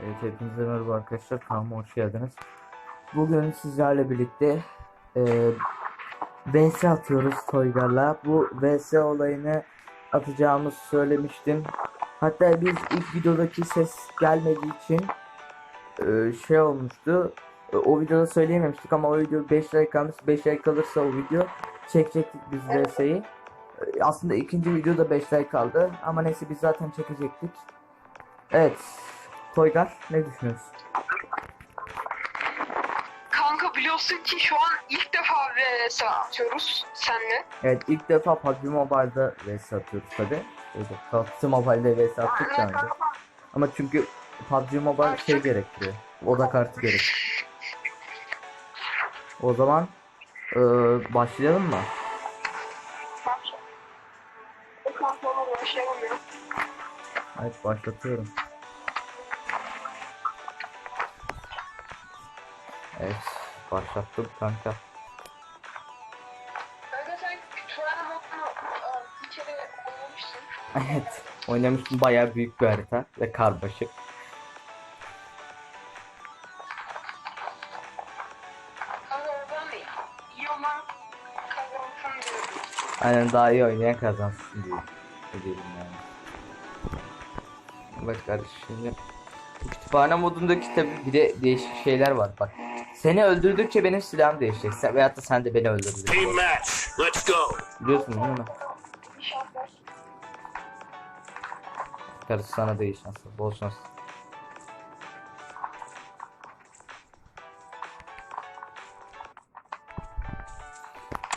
Evet hepinize merhaba arkadaşlar kanalıma hoş geldiniz. Bugün sizlerle birlikte e, VS atıyoruz Toygar'la. Bu VS olayını atacağımızı söylemiştim. Hatta biz ilk videodaki ses gelmediği için e, şey olmuştu. E, o videoda söyleyememiştik ama o video 5 like kalmış. 5 like kalırsa o video çekecektik biz VS'yi. E, aslında ikinci videoda 5 like kaldı ama neyse biz zaten çekecektik. Evet. Toygar ne düşünüyorsun? Kanka biliyorsun ki şu an ilk defa VS atıyoruz senle. Evet ilk defa PUBG Mobile'da vs atıyoruz tabi. PUBG Mobile'da vs attık daha önce. Ama çünkü PUBG Mobile şey gerektiriyor. Oda kartı gerek. O zaman eee, başlayalım mı? Evet başlatıyorum. Evet başlattım kanka. E. Evet oynamıştım bayağı büyük bir harita ve karmaşık. Aynen daha iyi oynayan kazansın diye. Ne diyelim yani. Bak kardeşim şimdi kütüphane modundaki tabi bir de değişik şeyler var bak. Seni öldürdükçe benim silahım değişecek. Sen, veyahut da sen de beni öldürdün. Team match. Let's go. Biliyorsun değil mi? Karısı sana da iyi şanslar. Bol şans.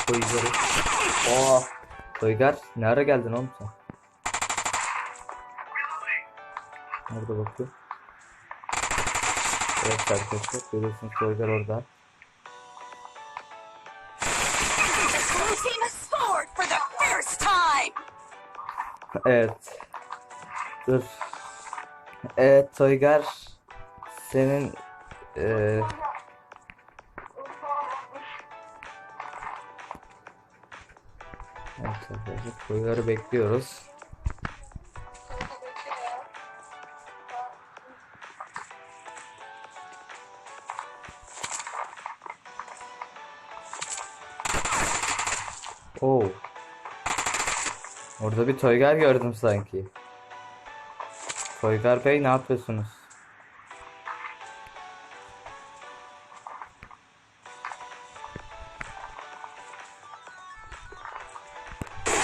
Toygar'ı. Oo. Toygar ne ara geldin oğlum sen? Nerede bakıyor? Evet arkadaşlar görüyorsunuz Toygar orada. Evet. Dur. Evet Toygar. Senin eee Evet arkadaşlar Toygar'ı bekliyoruz. Orada bir Toygar gördüm sanki. Toygar Bey ne yapıyorsunuz?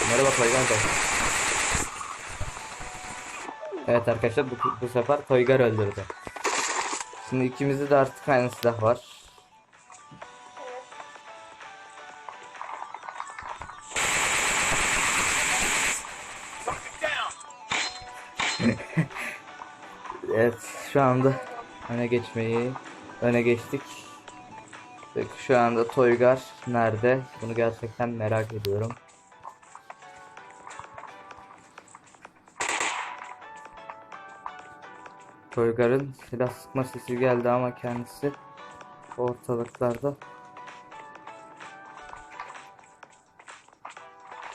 Merhaba Toygar Bey. Evet arkadaşlar bu, bu sefer Toygar öldürdü. Şimdi ikimizde de artık aynı silah var. Evet şu anda öne geçmeyi öne geçtik. Ve şu anda Toygar nerede? Bunu gerçekten merak ediyorum. Toygar'ın silah sıkma sesi geldi ama kendisi ortalıklarda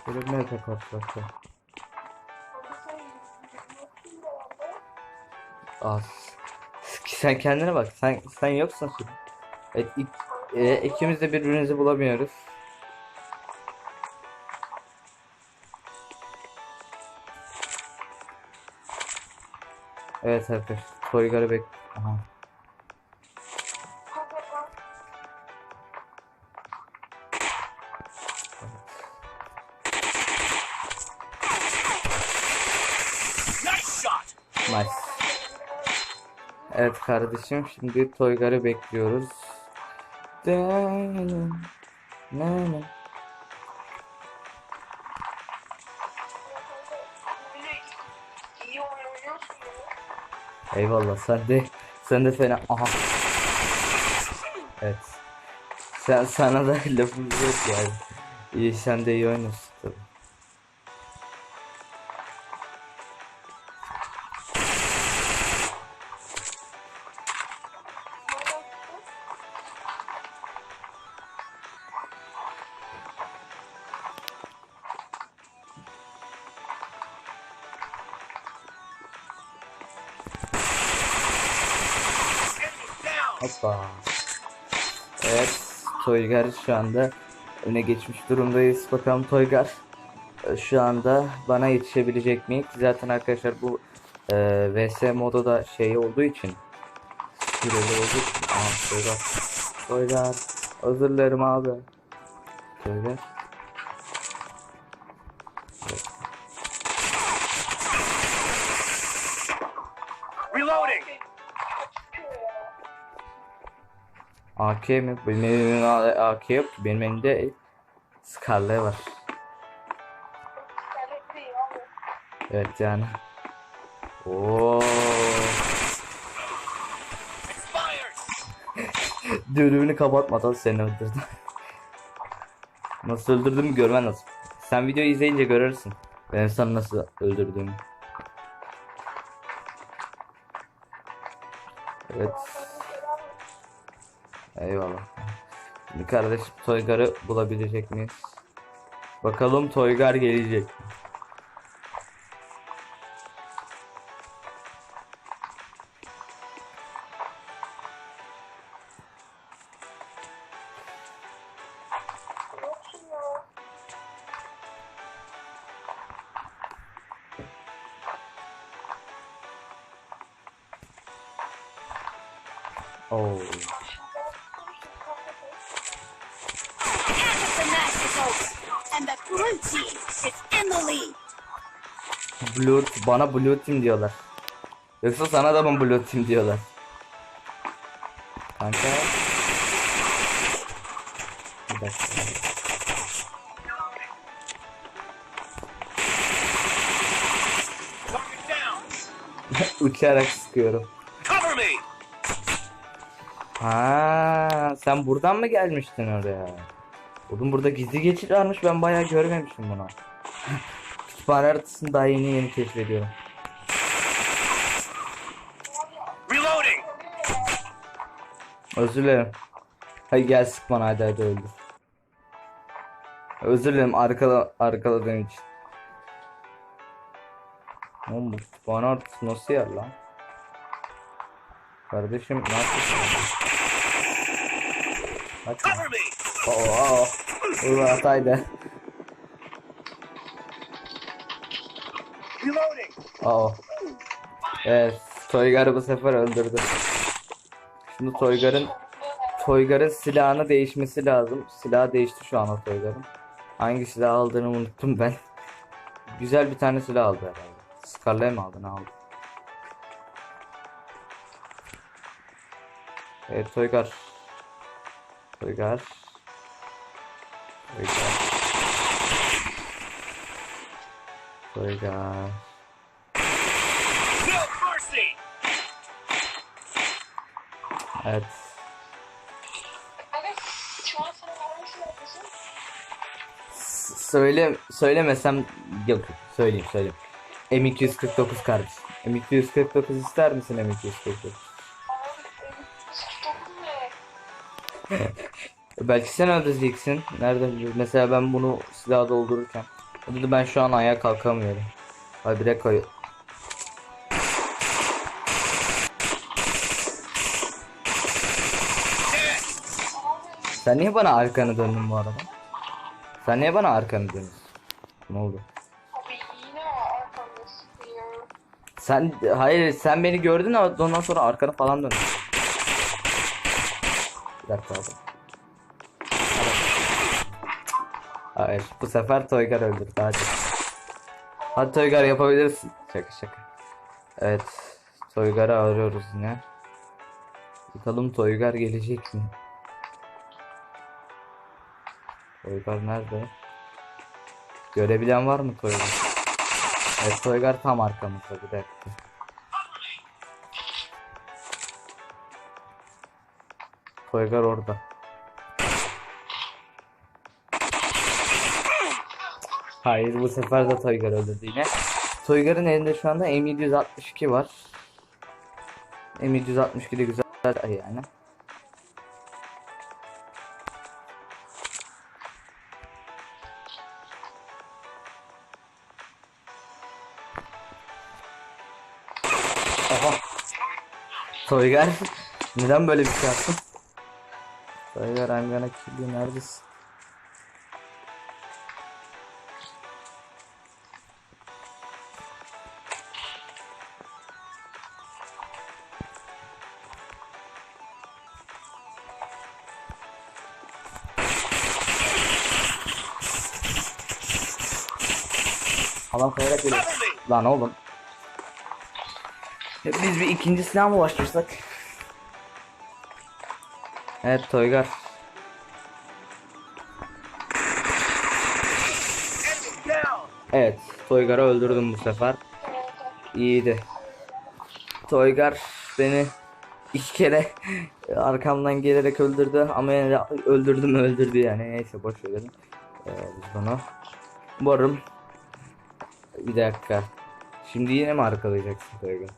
görünmeye pek ortalıkta. Az. Sen kendine bak. Sen sen yoksun şimdi. Evet, ik, e, ikimiz de birbirimizi bulamıyoruz. Evet arkadaşlar. Toygar'ı bek... Aha. Evet kardeşim şimdi Toygar'ı bekliyoruz. Eyvallah sen de sen de fena aha. Evet. Sen sana da lafımız yok yani. İyi sen de iyi oynuyorsun Hoppa. Evet. Toygar şu anda öne geçmiş durumdayız. Bakalım Toygar e, şu anda bana yetişebilecek mi? Zaten arkadaşlar bu e, VS modu da şey olduğu için süreli olduğu için. Aa, Toygar. Toygar. Özür dilerim abi. Toygar. AK mi? Benim elimde AK yok ki. Benim elimde Scarlet var. Evet yani. Oo. Düğümünü kapatmadan seni öldürdüm. nasıl öldürdüğümü görmen lazım. Sen videoyu izleyince görürsün. Ben sana nasıl öldürdüğümü. Evet. Kardeşim Toygar'ı bulabilecek miyiz? Bakalım Toygar gelecek. And the blue team is in the lead. Blue, bana Blue Team diyorlar. Yoksa sana da mı Blue Team diyorlar? Kanka. Bir dakika. Uçarak sıkıyorum. Ha, sen buradan mı gelmiştin oraya? Oğlum burada gizli geçit varmış ben bayağı görmemişim bunu. Kütüphane haritasını daha yeni yeni keşfediyorum. Reloading. Özür dilerim. Hadi gel sık bana hadi hadi öldür. Özür dilerim arkala, arkaladığım için. Oğlum bu kütüphane haritası nasıl yer lan? Kardeşim ne yapıyorsun? Cover me. Oo, oo. Bu hataydı. Reloading. Oo. Evet, Toygar'ı bu sefer öldürdü. Şimdi Toygar'ın Toygar'ın silahını değişmesi lazım. Silah değişti şu an o Toygar'ın. Hangi silah aldığını unuttum ben. Güzel bir tane silah aldı herhalde. Scarlet mi aldı ne aldı? Evet Toygar. Toygar. No mercy. Evet. Söyle söylemesem yok söyleyeyim söyleyeyim. M249 kardeş. M249 ister misin M249? Belki sen öldüreceksin. Nereden biliyorsun? Mesela ben bunu silah doldururken. Dedi ben şu an ayağa kalkamıyorum. Ay direkt. Dead. Sen niye bana arkanı döndün bu arada? Sen niye bana arkanı döndün? Ne oldu? Sen hayır sen beni gördün ama ondan sonra arkanı falan döndün. Bir dakika abi. Hayır bu sefer Toygar öldürdü hadi. Hadi Toygar yapabilirsin. Şaka şaka. Evet Toygar'ı arıyoruz yine. Bakalım Toygar gelecek mi? Toygar nerede? Görebilen var mı Toygar? Evet Toygar tam arkamızda bir dakika. Toygar orada. Hayır bu sefer de Toygar öldürdü yine. Toygar'ın elinde şu anda M762 var. M762 de güzel yani. Aha. Toygar Neden böyle bir şey yaptın? Toygar I'm gonna kill you neredesin? Adam kayarak geliyor. Lan oğlum. Ya Biz bir ikinci silah mı başlasak? Evet Toygar. Evet Toygar'ı öldürdüm bu sefer. İyiydi. Toygar beni iki kere arkamdan gelerek öldürdü ama yine de öldürdüm öldürdü yani neyse boş verelim. Ee, biz bunu. Umarım bir dakika. Şimdi yine mi arkalayacaksın Toygar?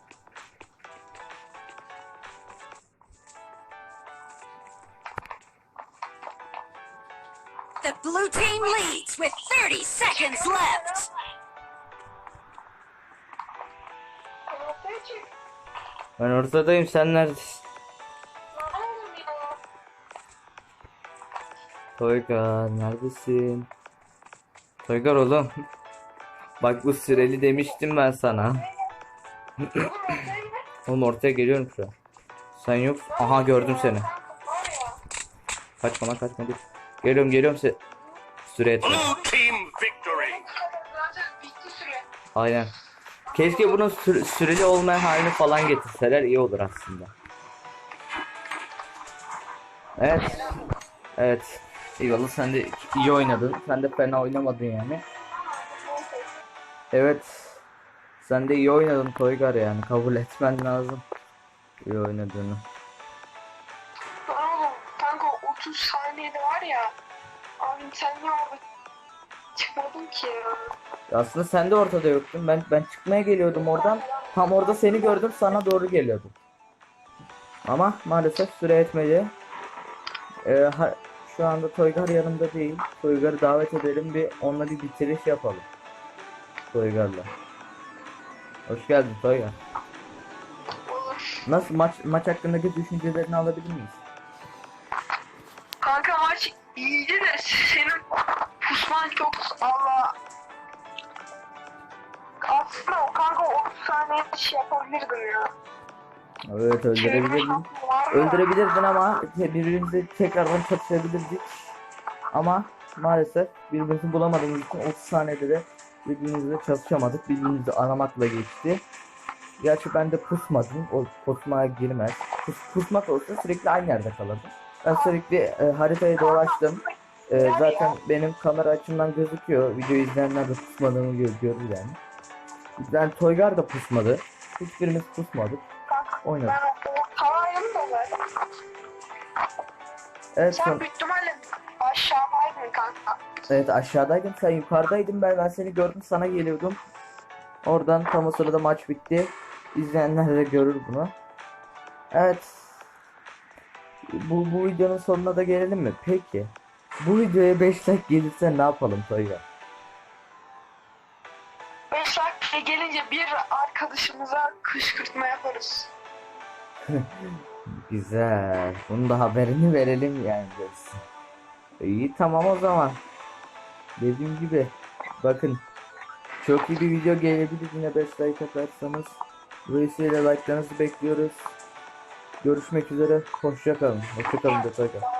The blue team leads with 30 seconds left. Ben ortadayım sen neredesin? Toygar neredesin? Toygar oğlum. Bak bu süreli demiştim ben sana. oğlum ortaya geliyorum şu an. Sen yok. Aha gördüm seni. Kaçma lan kaçma dur. Geliyorum geliyorum se. Süre etme. Aynen. Keşke bunun sü- süreli olmayan halini falan getirseler iyi olur aslında. Evet. Evet. Eyvallah sen de iyi oynadın. Sen de fena oynamadın yani. Evet. Sen de iyi oynadın Toygar yani. Kabul etmen lazım. İyi oynadığını. Oğlum kanka 30 saniyede var ya. Abi sen niye orada çıkmadın ki ya? Aslında sen de ortada yoktun. Ben ben çıkmaya geliyordum oradan. Tam orada seni gördüm. Sana doğru geliyordum. Ama maalesef süre etmedi. Ee, ha- şu anda Toygar yanımda değil. Toygar'ı davet edelim bir onunla bir bitiriş yapalım. Toygar'la. Hoş geldin Toygar. Olur. Nasıl maç maç hakkındaki düşüncelerini alabilir miyiz? Kanka maç iyiydi de senin pusman çok valla aslında o kanka 30 saniye şey yapabilirdin ya. Evet öldürebilirdin. Öldürebilirdin ama birbirimizi tekrardan çatışabilirdik. Ama maalesef birbirimizi bulamadığımız için 30 saniyede de birbirimizle çatışamadık. Birbirimizi aramakla geçti. Gerçi ben de pusmadım. O pusmaya girmez. Pus, pusmak olsa sürekli aynı yerde kalırdım. Ben sürekli e, haritayı dolaştım. E, zaten benim kamera açımdan gözüküyor. Videoyu izleyenler de pusmadığımı gö- görür yani. Ben Toygar da pusmadı. Hiçbirimiz pusmadık. Oynadık. Ben ortadaydım da. Evet, son- Sen büyük ihtimalle aşağıdaydın kanka. Evet aşağıdaydın sen yukarıdaydın ben ben seni gördüm sana geliyordum. Oradan tam o sırada maç bitti. İzleyenler de görür bunu. Evet. Bu, bu videonun sonuna da gelelim mi? Peki. Bu videoya 5 like gelirse ne yapalım Toyga? 5 dakika gelince bir arkadaşımıza kışkırtma yaparız. Güzel. Bunun da haberini verelim yani. İyi tamam o zaman. Dediğim gibi bakın çok iyi bir video gelebilir yine 5 like atarsanız. Dolayısıyla like'larınızı bekliyoruz. Görüşmek üzere. Hoşça kalın. Hoşça kalın. Hoşça kalın.